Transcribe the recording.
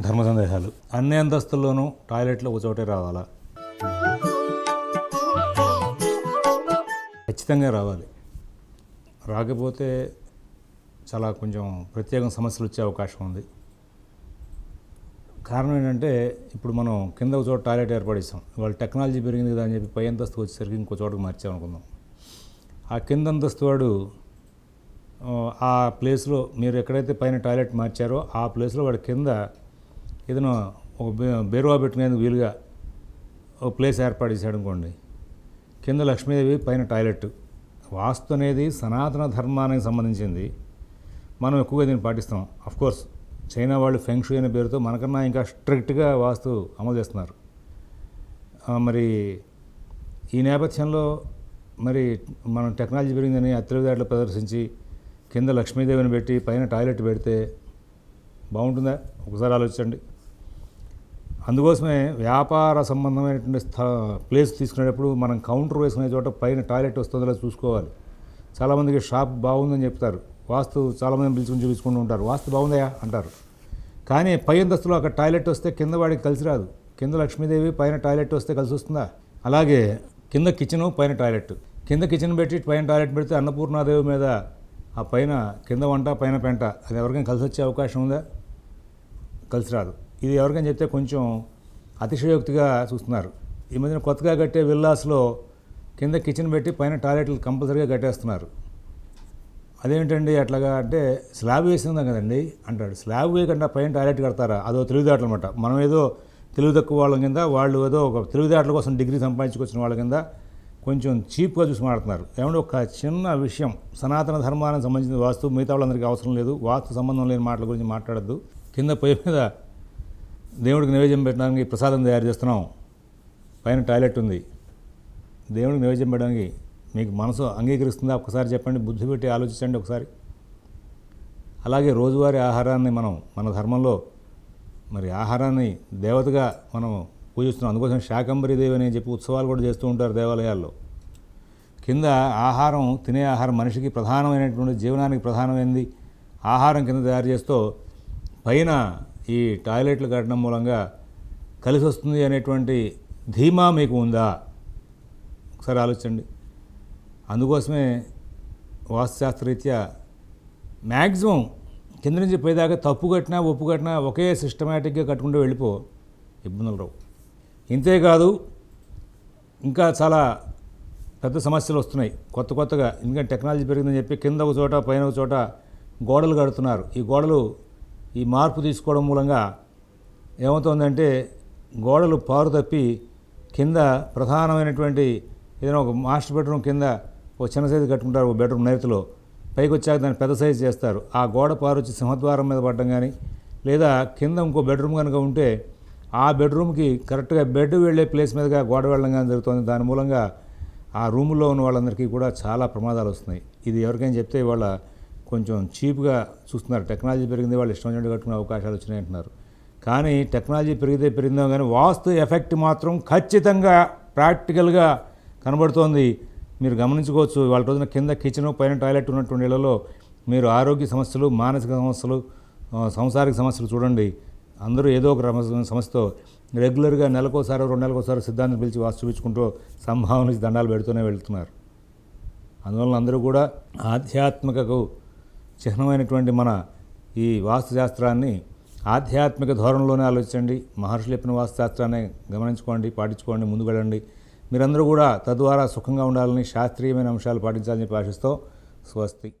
ధర్మ సందేహాలు. అన్ని అంతస్తుల్లోనూ టాయిలెట్లు ఒక చోటే రావాలా? ఖచ్చితంగా రావాలి. రాకపోతే చాలా కొంచెం ప్రత్యేక సమస్యలు వచ్చే అవకాశం ఉంది. కారణం ఏంటంటే ఇప్పుడు మనం కింద ఒక చోట టాయిలెట్ ఏర్పడిస్తాం ఇవాళ టెక్నాలజీ పెరిగింది కదా అని చెప్పి పై అంతస్తు వచ్చేసరికి ఇంకో చోటకు మార్చాం అనుకుందాం. ఆ కింద అంతస్తు వాడు ఆ, ఆ ప్లేస్లో మీరు ఎక్కడైతే పైన టాయిలెట్ మార్చారో ఆ ప్లేస్లో వాడి కింద ఏదైనా ఒక బేరువా పెట్టుకునేందుకు వీలుగా ఒక ప్లేస్ ఏర్పాటు చేశాడు అనుకోండి. కింద లక్ష్మీదేవి పైన టాయిలెట్ వాస్తు అనేది సనాతన ధర్మానికి సంబంధించింది. మనం ఎక్కువగా దీన్ని పాటిస్తాం. కోర్స్ చైనా వాళ్ళు ఫెంక్షు అనే పేరుతో మనకన్నా ఇంకా స్ట్రిక్ట్గా వాస్తు అమలు చేస్తున్నారు. మరి ఈ నేపథ్యంలో మరి మనం టెక్నాలజీ పెరిగిందని అత్యవిధాట్లు ప్రదర్శించి కింద లక్ష్మీదేవిని పెట్టి పైన టాయిలెట్ పెడితే బాగుంటుందా? ఒకసారి ఆలోచించండి. అందుకోసమే వ్యాపార సంబంధమైనటువంటి స్థ ప్లేస్ తీసుకునేటప్పుడు మనం కౌంటర్ వేసుకునే చోట పైన టాయిలెట్ వస్తుందో చూసుకోవాలి. చాలామందికి షాప్ బాగుందని చెప్తారు. వాస్తు చాలామంది పిలుచుకుని చూపించుకుంటూ ఉంటారు. వాస్తు బాగుందయా అంటారు. కానీ పై అంతస్తులో అక్కడ టాయిలెట్ వస్తే కింద వాడికి కలిసి రాదు. కింద లక్ష్మీదేవి పైన టాయిలెట్ వస్తే కలిసి వస్తుందా? అలాగే కింద కిచెను పైన టాయిలెట్ కింద కిచెన్ పెట్టి పైన టాయిలెట్ పెడితే అన్నపూర్ణాదేవి మీద ఆ పైన కింద వంట పైన పెంట. అది ఎవరికైనా కలిసి వచ్చే అవకాశం ఉందా? కలిసి రాదు. ఇది ఎవరికైనా చెప్తే కొంచెం అతిశయోక్తిగా చూస్తున్నారు. ఈ మధ్యన కొత్తగా కట్టే విల్లాస్లో కింద కిచెన్ పెట్టి పైన టాయిలెట్లు కంపల్సరీగా కట్టేస్తున్నారు. అదేంటండి అట్లాగా అంటే స్లాబ్ వేసిందా కదండి? అంటాడు. స్లాబ్ వేయకుండా పైన టాయిలెట్ కడతారా? అదో తెలివితేటలు అనమాట మనం ఏదో తెలివి తక్కువ వాళ్ళ కింద వాళ్ళు ఏదో ఒక తెలివితేటల కోసం డిగ్రీ సంపాదించుకొచ్చిన వాళ్ళ కింద కొంచెం చీప్గా చూసి మాట్లాడుతున్నారు. ఏమంటే ఒక చిన్న విషయం. సనాతన ధర్మానికి సంబంధించిన వాస్తు మిగతా వాళ్ళందరికీ అవసరం లేదు. వాస్తు సంబంధం లేని మాటల గురించి మాట్లాడద్దు. కింద పొయ్యి మీద దేవుడికి నైవేద్యం పెట్టడానికి ప్రసాదం తయారు చేస్తున్నాం. పైన టాయిలెట్ ఉంది. దేవుడికి నైవేద్యం పెట్టడానికి మీకు మనసు అంగీకరిస్తుందా? ఒకసారి చెప్పండి. బుద్ధి పెట్టి ఆలోచించండి ఒకసారి. అలాగే రోజువారీ ఆహారాన్ని మనం మన ధర్మంలో మరి ఆహారాన్ని దేవతగా మనం పూజిస్తున్నాం. అందుకోసం శాకంబరి దేవి అని చెప్పి ఉత్సవాలు కూడా చేస్తూ ఉంటారు దేవాలయాల్లో. కింద ఆహారం తినే ఆహారం మనిషికి ప్రధానమైనటువంటి జీవనానికి ప్రధానమైనది ఆహారం కింద తయారు చేస్తూ పైన ఈ టాయిలెట్లు కట్టడం మూలంగా కలిసి వస్తుంది అనేటువంటి ధీమా మీకు ఉందా? ఒకసారి ఆలోచించండి. అందుకోసమే వాస్తుశాస్త్రరీత్యా మ్యాక్సిమం కింద నుంచి పోయేదాకా తప్పు కట్టినా ఒప్పు కట్టినా ఒకే సిస్టమేటిక్గా కట్టుకుంటూ వెళ్ళిపో ఇబ్బందులు రావు. ఇంతేకాదు ఇంకా చాలా పెద్ద సమస్యలు వస్తున్నాయి. కొత్త కొత్తగా ఇంకా టెక్నాలజీ పెరిగిందని చెప్పి కింద ఒక చోట పైన ఒక చోట గోడలు కడుతున్నారు. ఈ గోడలు ఈ మార్పు తీసుకోవడం మూలంగా ఏమవుతుందంటే గోడలు పారు తప్పి కింద ప్రధానమైనటువంటి ఏదైనా ఒక మాస్టర్ బెడ్రూమ్ కింద ఒక చిన్న సైజు కట్టుకుంటారు ఒక బెడ్రూమ్ నైరుతిలో పైకి వచ్చాక దాన్ని పెద్ద సైజు చేస్తారు. ఆ గోడ పారు వచ్చి సింహద్వారం మీద పడడం కానీ లేదా కింద ఇంకో బెడ్రూమ్ కనుక ఉంటే ఆ బెడ్రూమ్కి కరెక్ట్గా బెడ్ వెళ్ళే ప్లేస్ మీదుగా గోడ వెళ్ళడం కానీ జరుగుతుంది. దాని మూలంగా ఆ రూములో ఉన్న వాళ్ళందరికీ కూడా చాలా ప్రమాదాలు వస్తున్నాయి. ఇది ఎవరికైనా చెప్తే వాళ్ళ కొంచెం చీప్గా చూస్తున్నారు. టెక్నాలజీ పెరిగింది వాళ్ళు ఇష్టం వచ్చినట్టు కట్టుకునే అవకాశాలు వచ్చినాయి అంటున్నారు. కానీ టెక్నాలజీ పెరిగితే పెరిగిందో కానీ వాస్తు ఎఫెక్ట్ మాత్రం ఖచ్చితంగా ప్రాక్టికల్గా కనబడుతోంది. మీరు గమనించుకోవచ్చు వాళ్ళ రోజున కింద కిచెన్ పైన టాయిలెట్ ఉన్నటువంటి ఇళ్ళలో మీరు ఆరోగ్య సమస్యలు మానసిక సమస్యలు సంసారిక సమస్యలు చూడండి. అందరూ ఏదో ఒక సమస్యతో రెగ్యులర్గా నెలకోసారి రెండు నెలకోసారి సిద్ధాంతం పిలిచి వాస్తు చూపించుకుంటూ సంభావన నుంచి దండాలు పెడుతూనే వెళ్తున్నారు. అందువలన అందరూ కూడా ఆధ్యాత్మికకు చిహ్నమైనటువంటి మన ఈ వాస్తుశాస్త్రాన్ని ఆధ్యాత్మిక ధోరణిలోనే ఆలోచించండి. మహర్షులు చెప్పిన వాస్తుశాస్త్రాన్ని గమనించుకోండి పాటించుకోండి ముందుకు వెళ్ళండి. మీరందరూ కూడా తద్వారా సుఖంగా ఉండాలని శాస్త్రీయమైన అంశాలు పాటించాలని చెప్పి ఆశిస్తూ స్వస్తి.